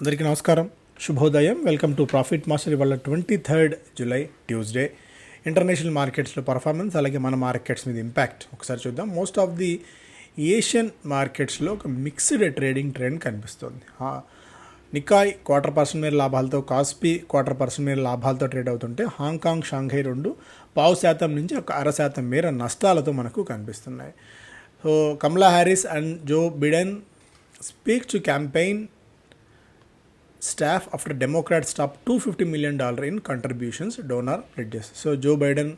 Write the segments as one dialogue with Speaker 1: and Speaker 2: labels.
Speaker 1: అందరికీ నమస్కారం. శుభోదయం. Welcome to Profit Master. ఇవాళ twenty third July Tuesday. International మార్కెట్స్లో పర్ఫార్మెన్స్ అలాగే మన మార్కెట్స్ మీద ఇంపాక్ట్. ఒకసారి చూద్దాం. మోస్ట్ ఆఫ్ ది ఏషియన్ మార్కెట్స్లో ఒక మిక్స్డ్ ట్రేడింగ్ ట్రెండ్ కనిపిస్తుంది. నికాయ్ క్వార్టర్ పర్సెంట్ మేర లాభాలతో కాస్పీ క్వార్టర్ పర్సెంట్ మేర లాభాలతో ట్రేడ్ అవుతుంటే హాంకాంగ్ షాంఘై రెండు పావు శాతం నుంచి ఒక అర శాతం మేర నష్టాలతో మనకు కనిపిస్తున్నాయి. So Kamala Harris and Joe Biden speak to campaign staff after Democrat stop two fifty million dollar in contributions donor pledges so Joe Biden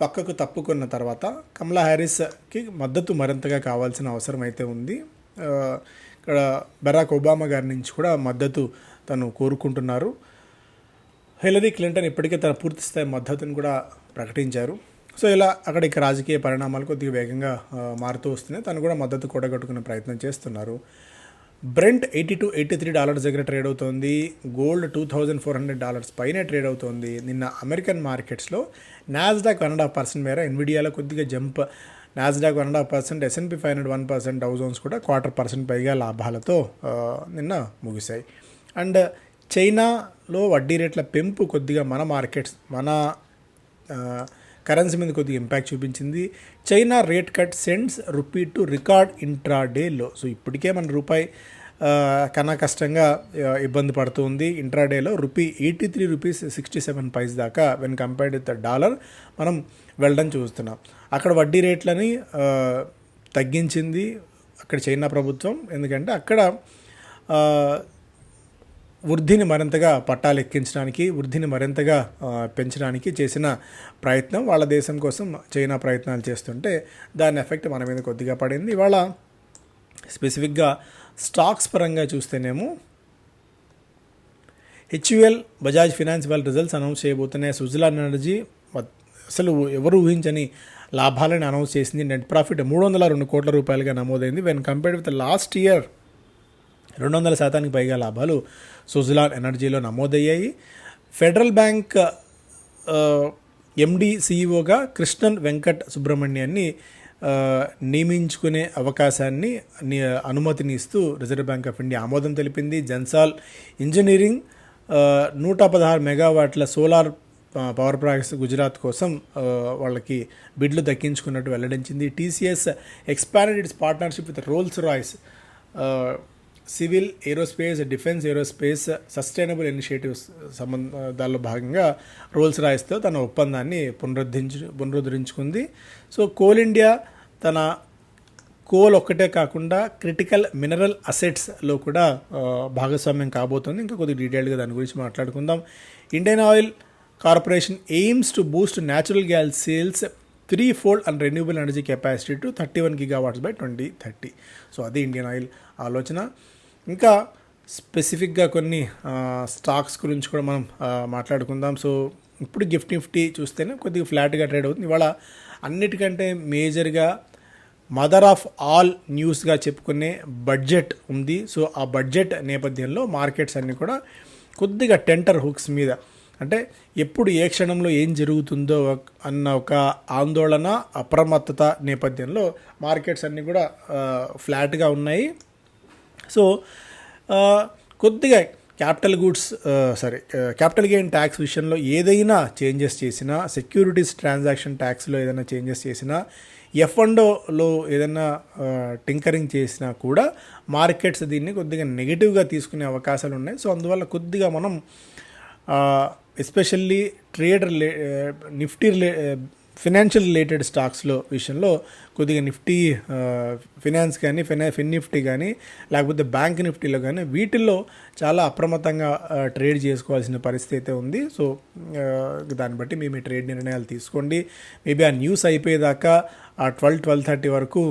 Speaker 1: పక్కకు తప్పుకున్న తర్వాత కమలా హ్యారిస్కి మద్దతు మరింతగా కావాల్సిన అవసరం అయితే ఉంది. Uh, ఇక్కడ బరాక్ ఒబామా గారి నుంచి కూడా మద్దతు తను కోరుకుంటున్నారు. హిలరీ క్లింటన్ ఇప్పటికే తన పూర్తి స్థాయి మద్దతును కూడా ప్రకటించారు. సో ఇలా అక్కడ ఇక రాజకీయ పరిణామాలు కొద్దిగా వేగంగా uh, మారుతూ వస్తున్నాయి. తను కూడా మద్దతు కూడగట్టుకునే ప్రయత్నం చేస్తున్నారు. Brent eighty two eighty three dollars దగ్గర ట్రేడ్ అవుతోంది. Gold two thousand four hundred dollars పైన ట్రేడ్ అవుతోంది. నిన్న అమెరికన్ మార్కెట్స్లో Nasdaq one and half percent మేర ఎన్విడియాలో కొద్దిగా jump Nasdaq one and half percent S and P five hundred one percent Dow Jones కూడా క్వార్టర్ పర్సెంట్ పైగా లాభాలతో నిన్న ముగిశాయి. అండ్ చైనాలో వడ్డీ రేట్ల పెంపు కొద్దిగా మన మార్కెట్స్ మన కరెన్సీ మీద కొద్దిగా ఇంపాక్ట్ చూపించింది. China rate cut sends rupee to record intra డేలో సో ఇప్పటికే మన రూపాయి కన్నా కష్టంగా ఇబ్బంది పడుతుంది ఇంట్రాడేలో rupee eighty three rupees sixty seven paise దాకా when compared with the dollar మనం వెళ్ళడం చూస్తున్నాం. అక్కడ వడ్డీ రేట్లని తగ్గించింది అక్కడ చైనా ప్రభుత్వం. ఎందుకంటే అక్కడ వృద్ధిని మరింతగా పట్టాలెక్కించడానికి వృద్ధిని మరింతగా పెంచడానికి చేసిన ప్రయత్నం వాళ్ళ దేశం కోసం చైనా ప్రయత్నాలు చేస్తుంటే దాని ఎఫెక్ట్ మన మీద కొద్దిగా పడింది. ఇవాళ స్పెసిఫిక్గా స్టాక్స్ పరంగా చూస్తేనేమో హెచ్యుఎల్ బజాజ్ ఫినాన్స్ వాళ్ళ రిజల్ట్స్ అనౌన్స్ చేయబోతున్నాయి. సుజలాన్ ఎనర్జీ అసలు ఎవరు ఊహించని లాభాలను అనౌన్స్ చేసింది. నెట్ ప్రాఫిట్ మూడు వందల రెండు కోట్ల రూపాయలుగా నమోదైంది. When compared with last year రెండు వందల శాతానికి పైగా లాభాలు సుజలాన్ ఎనర్జీలో నమోదయ్యాయి. ఫెడరల్ బ్యాంక్ ఎండి సిఇఓగా కృష్ణన్ వెంకట్ సుబ్రహ్మణ్యాన్ని నియమించుకునే అవకాశాన్ని అనుమతిని ఇస్తూ రిజర్వ్ బ్యాంక్ ఆఫ్ ఇండియా ఆమోదం తెలిపింది. జన్సాల్ ఇంజనీరింగ్ నూట పదహారు మెగావాట్ల సోలార్ పవర్ ప్రాజెక్ట్స్ గుజరాత్ కోసం వాళ్ళకి బిడ్లు దక్కించుకున్నట్టు వెల్లడించింది. TCS expanded its partnership with Rolls Royce civil aerospace defence aerospace sustainable initiatives సంబంధాల్లో భాగంగా రోల్స్ రాయిస్తూ తన ఒప్పందాన్ని పునరుద్ధరించు పునరుద్ధరించుకుంది. సో కోల్ ఇండియా తన కోల్ ఒక్కటే కాకుండా క్రిటికల్ మినరల్ అసెట్స్లో కూడా భాగస్వామ్యం కాబోతుంది. ఇంకా కొద్దిగా డీటెయిల్గా దాని గురించి మాట్లాడుకుందాం. Indian Oil Corporation aims to boost natural gas sales threefold and renewable energy capacity to thirty one gigawatts by twenty thirty. So అది ఇండియన్ ఆయిల్ ఆలోచన. ఇంకా స్పెసిఫిక్గా కొన్ని స్టాక్స్ గురించి కూడా మనం మాట్లాడుకుందాం. సో ఇప్పుడు గిఫ్ట్ నిఫ్టీ చూస్తేనే కొద్దిగా ఫ్లాట్గా ట్రేడ్ అవుతుంది. ఇవాళ అన్నిటికంటే మేజర్గా మదర్ ఆఫ్ ఆల్ న్యూస్గా చెప్పుకునే బడ్జెట్ ఉంది. సో ఆ బడ్జెట్ నేపథ్యంలో మార్కెట్స్ అన్నీ కూడా కొద్దిగా టెంటర్ హుక్స్ మీద అంటే ఎప్పుడు ఏ క్షణంలో ఏం జరుగుతుందో అన్న ఒక ఆందోళన అప్రమత్తత నేపథ్యంలో మార్కెట్స్ అన్నీ కూడా ఫ్లాట్గా ఉన్నాయి. సో కొద్దిగా capital goods sorry capital gain tax విషయంలో ఏదైనా చేంజెస్ చేసినా సెక్యూరిటీస్ ట్రాన్సాక్షన్ ట్యాక్స్లో ఏదైనా చేంజెస్ చేసినా ఎఫ్ అండోలో ఏదైనా టింకరింగ్ చేసినా కూడా మార్కెట్స్ దీన్ని కొద్దిగా నెగిటివ్గా తీసుకునే అవకాశాలు ఉన్నాయి. సో అందువల్ల కొద్దిగా మనం especially trade relay Nifty relay financial related స్టాక్స్లో విషయంలో కొద్దిగా నిఫ్టీ ఫినాన్స్ కానీ ఫినా ఫిన్ నిఫ్టీ కానీ లేకపోతే బ్యాంక్ నిఫ్టీలో కానీ వీటిల్లో చాలా అప్రమత్తంగా ట్రేడ్ చేసుకోవాల్సిన పరిస్థితి అయితే ఉంది. సో దాన్ని బట్టి మీ మీ ట్రేడ్ నిర్ణయాలు తీసుకోండి. మేబీ ఆ న్యూస్ అయిపోయేదాకా ఆ ట్వెల్వ్ ట్వెల్వ్ థర్టీ వరకు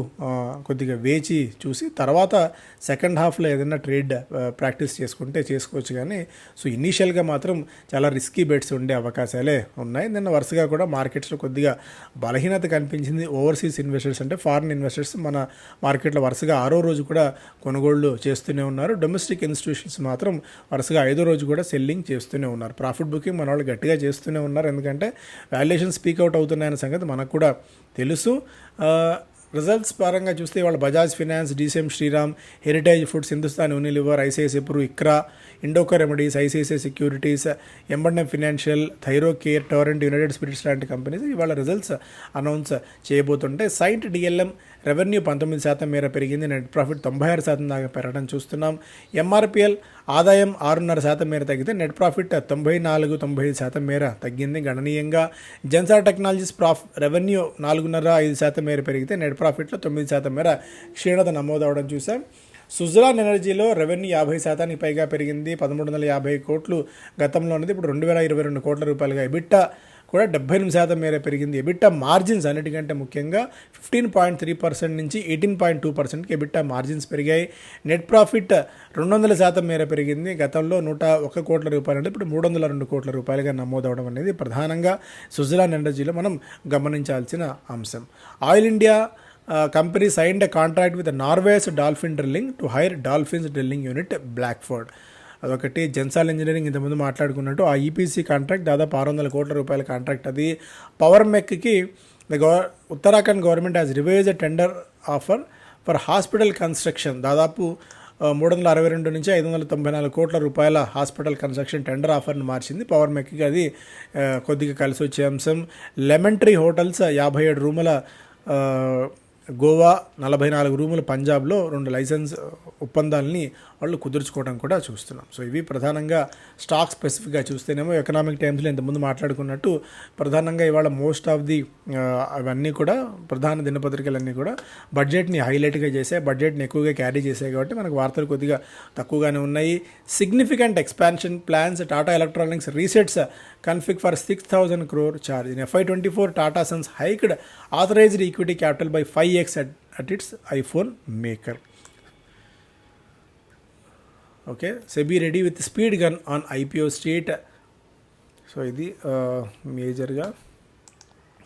Speaker 1: కొద్దిగా వేచి చూసి తర్వాత సెకండ్ హాఫ్లో ఏదైనా ట్రేడ్ ప్రాక్టీస్ చేసుకుంటే చేసుకోవచ్చు కానీ సో ఇనీషియల్గా మాత్రం చాలా రిస్కీ బెట్స్ ఉండే అవకాశాలే ఉన్నాయి. నిన్న వరుసగా కూడా మార్కెట్స్లో కొద్దిగా బలహీనత కనిపించింది. ఓవర్సీస్ ఇన్వెస్టర్స్ అంటే ఫారిన్ ఇన్వెస్టర్స్ మన మార్కెట్లో వరుసగా ఆరో రోజు కూడా కొనుగోళ్ళు చేస్తూనే ఉన్నారు. డొమెస్టిక్ ఇన్స్టిట్యూషన్స్ మాత్రం వరుసగా ఐదో రోజు కూడా సెల్లింగ్ చేస్తూనే ఉన్నారు. ప్రాఫిట్ బుకింగ్ మన వాళ్ళు గట్టిగా చేస్తూనే ఉన్నారు. ఎందుకంటే వాల్యుయేషన్ స్పీక్ అవుట్ అవుతున్నాయన్న సంగతి మనకు కూడా తెలుసు. రిజల్ట్స్ పరంగా చూస్తే వాళ్ళ Bajaj Finance DCM Shriram Heritage Foods Hindustan Unilever ICICI Pru ICRA Indoco Remedies ICICI Securities ఎంబడ్ఎం financial Thyrocare Torrent United Spirits లాంటి కంపెనీస్ ఇవాళ రిజల్ట్స్ అనౌన్స్ చేయబోతుంటే సైట్ డిఎల్ఎం రెవెన్యూ పంతొమ్మిది శాతం మేర పెరిగింది. నెట్ ప్రాఫిట్ తొంభై ఆరు శాతం దాకా పెరగడం చూస్తున్నాం. ఎంఆర్పిఎల్ ఆదాయం ఆరున్నర శాతం మేర తగ్గితే నెట్ ప్రాఫిట్ తొంభై నాలుగు తొంభై ఐదు శాతం మేర తగ్గింది. గణనీయంగా జెన్సార్ టెక్నాలజీస్ ప్రాఫ్ రెవెన్యూ నాలుగున్నర ఐదు శాతం మేర పెరిగితే నెట్ ప్రాఫిట్లో తొమ్మిది శాతం మేర క్షీణత నమోదవడం చూసాం సుజలాన్ ఎనర్జీలో రెవెన్యూ యాభై శాతానికి పైగా పెరిగింది. పదమూడు వందల యాభై కోట్లు గతంలో ఉన్నది. ఇప్పుడు రెండు వేల ఇరవై రెండు కోట్ల రూపాయలుగా ఎబిట్ట కూడా డెబ్బై ఎనిమిది శాతం మేర పెరిగింది. ఎబిట్టా మార్జిన్స్ అన్నిటికంటే ముఖ్యంగా ఫిఫ్టీన్ పాయింట్ త్రీ పర్సెంట్ నుంచి ఎయిటీన్ పాయింట్ టూ పర్సెంట్కి ఎబిట్టా మార్జిన్స్ పెరిగాయి. నెట్ ప్రాఫిట్ రెండు వందల శాతం మేర పెరిగింది. గతంలో నూట ఒక కోట్ల రూపాయలు అంటే ఇప్పుడు మూడు వందల రెండు కోట్ల రూపాయలుగా నమోదవడం అనేది ప్రధానంగా సుజలాన్ ఎనర్జీలో మనం గమనించాల్సిన అంశం. Oil India company signed contract with Norway's Dolphin drilling to hire Dolphins drilling unit Blackford అదొకటి. జెన్సాల్ ఇంజనీరింగ్ ఇంతకుముందు మాట్లాడుకున్నట్టు ఆ ఈపీసీ కాంట్రాక్ట్ దాదాపు ఆరు వందల కోట్ల రూపాయల కాంట్రాక్ట్ అది పవర్ మెక్కి the Gavai Uttarakhand government has revise a tender offer for hospital construction దాదాపు మూడు వందల అరవై రెండు నుంచి ఐదు వందల తొంభై నాలుగు కోట్ల రూపాయల హాస్పిటల్ కన్స్ట్రక్షన్ టెండర్ ఆఫర్ని మార్చింది. పవర్ మెక్కి అది కొద్దిగా కలిసి వచ్చే అంశం లెమన్ ట్రీ హోటల్స్ యాభై ఏడు రూముల గోవా నలభై నాలుగు రూములు పంజాబ్లో రెండు లైసెన్స్ ఒప్పందాలని వాళ్ళు కుదుర్చుకోవడం కూడా చూస్తున్నాం. సో ఇవి ప్రధానంగా స్టాక్ స్పెసిఫిక్గా చూస్తేనేమో ఎకనామిక్ టైమ్స్లో ఇంతకుముందు మాట్లాడుకున్నట్టు ప్రధానంగా ఇవాళ మోస్ట్ ఆఫ్ ది అవన్నీ కూడా ప్రధాన దినపత్రికలన్నీ కూడా బడ్జెట్ని హైలైట్గా చేసాయి బడ్జెట్ని ఎక్కువగా క్యారీ చేసాయి కాబట్టి మనకు వార్తలు కొద్దిగా తక్కువగానే ఉన్నాయి. Significant expansion plans Tata Electronics resets కన్ఫిక్ for six thousand crore charge in FY twenty four Tata Sons hiked authorised equity capital by five X at at its iPhone maker okay SEBI ready with speed gun on IPO state so ఇది మేజర్గా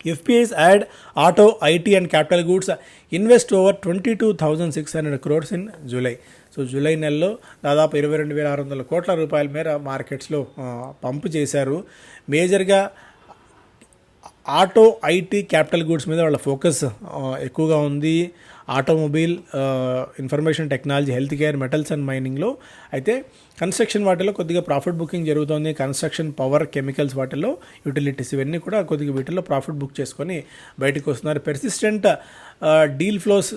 Speaker 1: FPIs add auto IT and capital goods invest over twenty two thousand six hundred crores in July so July నెలలో దాదాపు ఇరవై రెండు వేల ఆరు వందల కోట్ల రూపాయల మేర మార్కెట్స్లో ఆ, పంపు చేశారు. మేజర్గా ఆటో ఐటీ క్యాపిటల్ గూడ్స్ మీద వాళ్ళ ఫోకస్ ఎక్కువగా ఉంది. Automobile information technology healthcare metals and మైనింగ్లో అయితే కన్స్ట్రక్షన్ వాటిలో కొద్దిగా ప్రాఫిట్ బుకింగ్ జరుగుతోంది. కన్స్ట్రక్షన్ పవర్ కెమికల్స్ వాటిలో యూటిలిటీస్ ఇవన్నీ కూడా కొద్దిగా వీటిలో ప్రాఫిట్ బుక్ చేసుకొని బయటకు వస్తున్నారు. పెర్సిస్టెంట్ డీల్ ఫ్లోస్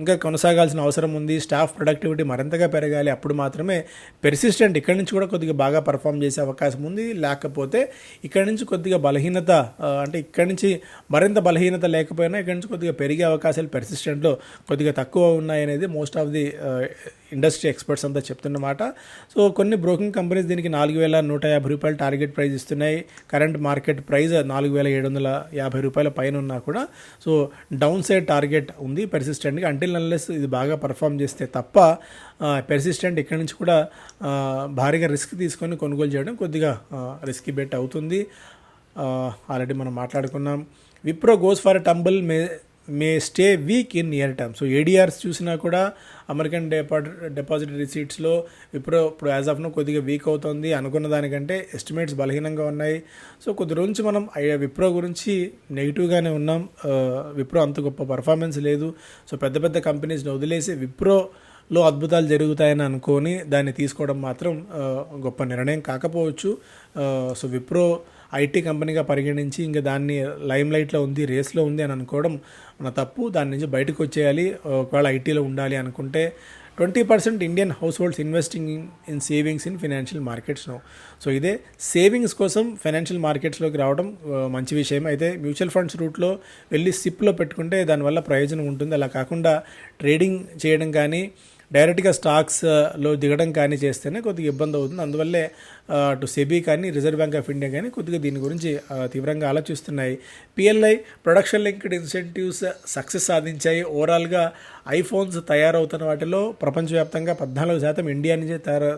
Speaker 1: ఇంకా కొనసాగాల్సిన అవసరం ఉంది. స్టాఫ్ ప్రొడక్టివిటీ మరింతగా పెరగాలి. అప్పుడు మాత్రమే పెర్సిస్టెంట్ ఇక్కడి నుంచి కూడా కొద్దిగా బాగా పర్ఫామ్ చేసే అవకాశం ఉంది. లేకపోతే ఇక్కడి నుంచి కొద్దిగా బలహీనత అంటే ఇక్కడి నుంచి మరింత బలహీనత లేకపోయినా ఇక్కడి నుంచి కొద్దిగా పెరిగే అవకాశాలు పెర్సిస్టెంట్లో కొద్దిగా తక్కువ ఉన్నాయి అనేది most of the industry experts అంతా చెప్తున్నమాట. సో కొన్ని బ్రోకింగ్ కంపెనీస్ దీనికి నాలుగు వేల నూట యాభై రూపాయలు టార్గెట్ ప్రైస్ ఇస్తున్నాయి. కరెంట్ మార్కెట్ ప్రైస్ నాలుగు వేల ఏడు వందల యాభై రూపాయల పైన ఉన్నా కూడా. సో డౌన్ సైడ్ టార్గెట్ ఉంది పెర్సిస్టెంట్గా. అంటిల్ అన్లెస్ ఇది బాగా పర్ఫామ్ చేస్తే తప్ప పెర్సిస్టెంట్ ఇక్కడి నుంచి కూడా భారీగా రిస్క్ తీసుకొని కొనుగోలు చేయడం కొద్దిగా రిస్కీ బెట్ అవుతుంది. ఆల్రెడీ మనం మాట్లాడుకున్నాం. Wipro goes for tumble may may stay weak in near term. So ADRs చూసినా కూడా అమెరికన్ డిపాజిట్ డిపాజిట్ రిసీట్స్లో విప్రో ఇప్పుడు యాజ్ ఆఫ్ నో కొద్దిగా వీక్ అవుతుంది అనుకున్న దానికంటే ఎస్టిమేట్స్ బలహీనంగా ఉన్నాయి. సో కొద్ది రోజు నుంచి మనం విప్రో గురించి నెగిటివ్గానే ఉన్నాం. విప్రో అంత గొప్ప పర్ఫార్మెన్స్ లేదు. సో పెద్ద పెద్ద కంపెనీస్ని వదిలేసి విప్రో లో అద్భుతాలు జరుగుతాయని అనుకొని దాన్ని తీసుకోవడం మాత్రం గొప్ప నిర్ణయం కాకపోవచ్చు. సో విప్రో ఐటీ కంపెనీగా పరిగణించి ఇంకా దాన్ని లైమ్ లైట్లో ఉంది రేస్లో ఉంది అని అనుకోవడం మన తప్పు. దాని నుంచి బయటకు వచ్చేయాలి. ఒకవేళ ఐటీలో ఉండాలి అనుకుంటే twenty percent Indian households investing in savings in financial markets no. So ఇదే సేవింగ్స్ కోసం ఫైనాన్షియల్ మార్కెట్స్లోకి రావడం మంచి విషయం. అయితే మ్యూచువల్ ఫండ్స్ రూట్లో వెళ్ళి సిప్లో పెట్టుకుంటే దానివల్ల ప్రయోజనం ఉంటుంది. అలా కాకుండా ట్రేడింగ్ చేయడం కానీ డైరెక్ట్గా స్టాక్స్లో దిగడం కానీ చేస్తేనే కొద్దిగా ఇబ్బంది అవుతుంది. అందువల్లే అటు సెబీ కానీ రిజర్వ్ బ్యాంక్ ఆఫ్ ఇండియా కానీ కొద్దిగా దీని గురించి తీవ్రంగా ఆలోచిస్తున్నాయి. PLI production linked incentives success సాధించాయి. ఓవరాల్గా ఐఫోన్స్ తయారవుతున్న వాటిలో ప్రపంచవ్యాప్తంగా పద్నాలుగు శాతం ఇండియా నుంచే తయారు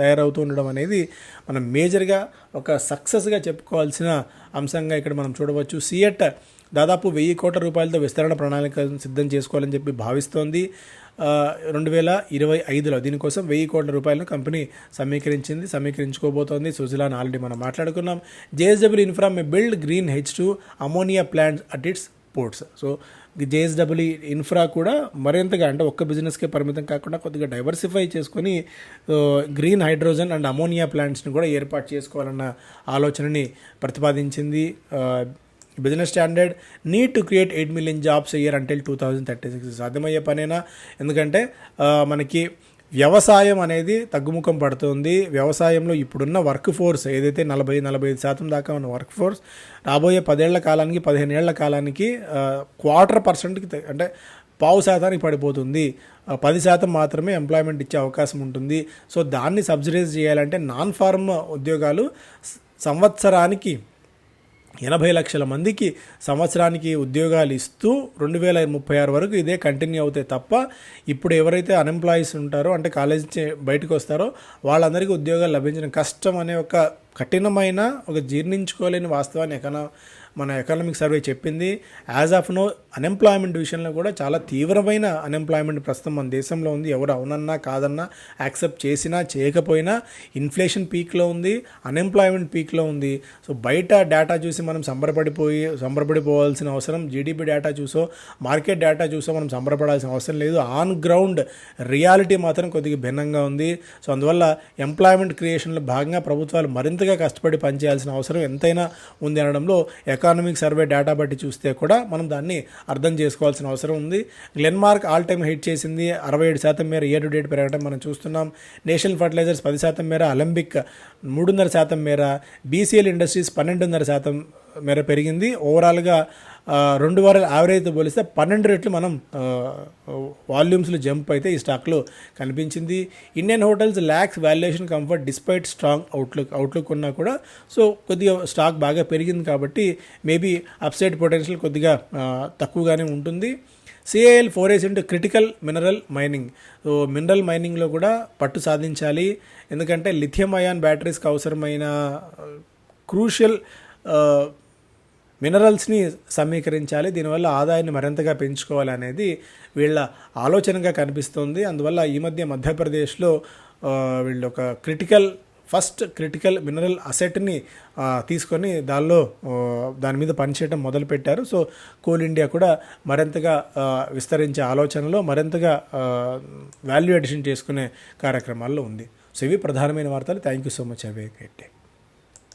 Speaker 1: తయారవుతూ ఉండడం అనేది మనం మేజర్గా ఒక సక్సెస్గా చెప్పుకోవాల్సిన అంశంగా ఇక్కడ మనం చూడవచ్చు. సిఎట్ దాదాపు వెయ్యి కోట్ల రూపాయలతో విస్తరణ ప్రణాళిక సిద్ధం చేసుకోవాలని చెప్పి భావిస్తోంది. రెండు వేల ఇరవై ఐదులో దీనికోసం వెయ్యి కోట్ల రూపాయలను కంపెనీ సమీకరించింది సమీకరించుకోబోతోంది. సుజలాన్ ఆల్రెడీ మనం మాట్లాడుకున్నాం. JSW Infra may build green H two ammonia plants at its ports. So JSW Infra కూడా మరింతగా అంటే ఒక్క బిజినెస్కే పరిమితం కాకుండా కొద్దిగా డైవర్సిఫై చేసుకొని గ్రీన్ హైడ్రోజన్ అండ్ అమోనియా ప్లాంట్స్ని కూడా ఏర్పాటు చేసుకోవాలన్న ఆలోచనని ప్రతిపాదించింది Business Standard need to create eight million jobs year until two thousand thirty six సాధ్యమయ్యే పనేనా? ఎందుకంటే మనకి వ్యవసాయం అనేది తగ్గుముఖం పడుతుంది. వ్యవసాయంలో ఇప్పుడున్న వర్క్ ఫోర్స్ ఏదైతే నలభై నలభై ఐదు శాతం దాకా ఉన్న వర్క్ ఫోర్స్ రాబోయే పదేళ్ళ కాలానికి పదిహేను ఏళ్ళ కాలానికి క్వార్టర్ పర్సెంట్కి అంటే పావు శాతానికి పడిపోతుంది. పది శాతం మాత్రమే ఎంప్లాయ్మెంట్ ఇచ్చే అవకాశం ఉంటుంది. సో దాన్ని సబ్సిడైజ్ చేయాలంటే నాన్ ఫార్మ్ ఉద్యోగాలు సంవత్సరానికి ఎనభై లక్షల మందికి సంవత్సరానికి ఉద్యోగాలు ఇస్తూ రెండు వేల ముప్పై ఆరు వరకు ఇదే కంటిన్యూ అవుతాయి తప్ప ఇప్పుడు ఎవరైతే అన్ఎంప్లాయీస్ ఉంటారో అంటే కాలేజ్ బయటకు వస్తారో వాళ్ళందరికీ ఉద్యోగాలు లభించడం కష్టం అనే ఒక కఠినమైన ఒక జీర్ణించుకోలేని వాస్తవాన్ని ఎకనా మన ఎకనామిక్ సర్వే చెప్పింది యాజ్ ఆఫ్ నో అన్ఎంప్లాయ్మెంట్ విషయంలో కూడా చాలా తీవ్రమైన అన్ఎంప్లాయ్మెంట్ ప్రస్తుతం మన దేశంలో ఉంది. ఎవరు అవునన్నా కాదన్నా యాక్సెప్ట్ చేసినా చేయకపోయినా ఇన్ఫ్లేషన్ పీక్లో ఉంది అన్ఎంప్లాయ్మెంట్ పీక్లో ఉంది. సో బయట డేటా చూసి మనం సంబరపడిపోయి సంబరపడిపోవాల్సిన అవసరం జీడిపి డేటా చూసో మార్కెట్ డేటా చూసో మనం సంబరపడాల్సిన అవసరం లేదు. ఆన్ గ్రౌండ్ రియాలిటీ మాత్రం కొద్దిగా భిన్నంగా ఉంది. సో అందువల్ల ఎంప్లాయ్మెంట్ క్రియేషన్లో భాగంగా ప్రభుత్వాలు మరింతగా కష్టపడి పనిచేయాల్సిన అవసరం ఎంతైనా ఉంది అనడంలో ఎకానమిక్ సర్వే డేటా బట్టి చూస్తే కూడా మనం దాన్ని అర్థం చేసుకోవాల్సిన అవసరం ఉంది. గ్లెన్మార్క్ ఆల్ టైమ్ హిట్ చేసింది. అరవై ఏడు శాతం మేర ఇయర్ టు డేట్ పెరగడం మనం చూస్తున్నాం. నేషనల్ ఫర్టిలైజర్స్ పది శాతం మేర అలంబిక్ మూడున్నర శాతం మేర బీసీఎల్ ఇండస్ట్రీస్ పన్నెండున్నర శాతం మేర పెరిగింది. ఓవరాల్గా రెండు వారాల యావరేజ్తో పోలిస్తే పన్నెండు రెట్లు మనం వాల్యూమ్స్లో జంప్ అయితే ఈ స్టాక్లో కనిపించింది. Indian Hotels lacks valuation comfort despite strong outlook outlook ఉన్నా కూడా సో కొద్దిగా స్టాక్ బాగా పెరిగింది కాబట్టి మేబీ అప్సైడ్ పొటెన్షియల్ కొద్దిగా తక్కువగానే ఉంటుంది. CIL forays into critical mineral mining so mineral మైనింగ్లో కూడా పట్టు సాధించాలి. ఎందుకంటే లిథియం అయాన్ బ్యాటరీస్కి అవసరమైన క్రూషియల్ మినరల్స్ని సమీకరించాలి దీనివల్ల ఆదాయాన్ని మరింతగా పెంచుకోవాలి అనేది వీళ్ళ ఆలోచనగా కనిపిస్తుంది. అందువల్ల ఈ మధ్య మధ్యప్రదేశ్లో వీళ్ళు ఒక క్రిటికల్ ఫస్ట్ క్రిటికల్ మినరల్ అసెట్ని తీసుకొని దానిలో దాని మీద పనిచేయడం మొదలుపెట్టారు. సో కోల్ ఇండియా కూడా మరింతగా విస్తరించే ఆలోచనలో మరింతగా వాల్యూ అడిషన్ చేసుకునే కార్యక్రమాల్లో ఉంది. సో ఇవి ప్రధానమైన వార్తలు. Thank you so much. Have a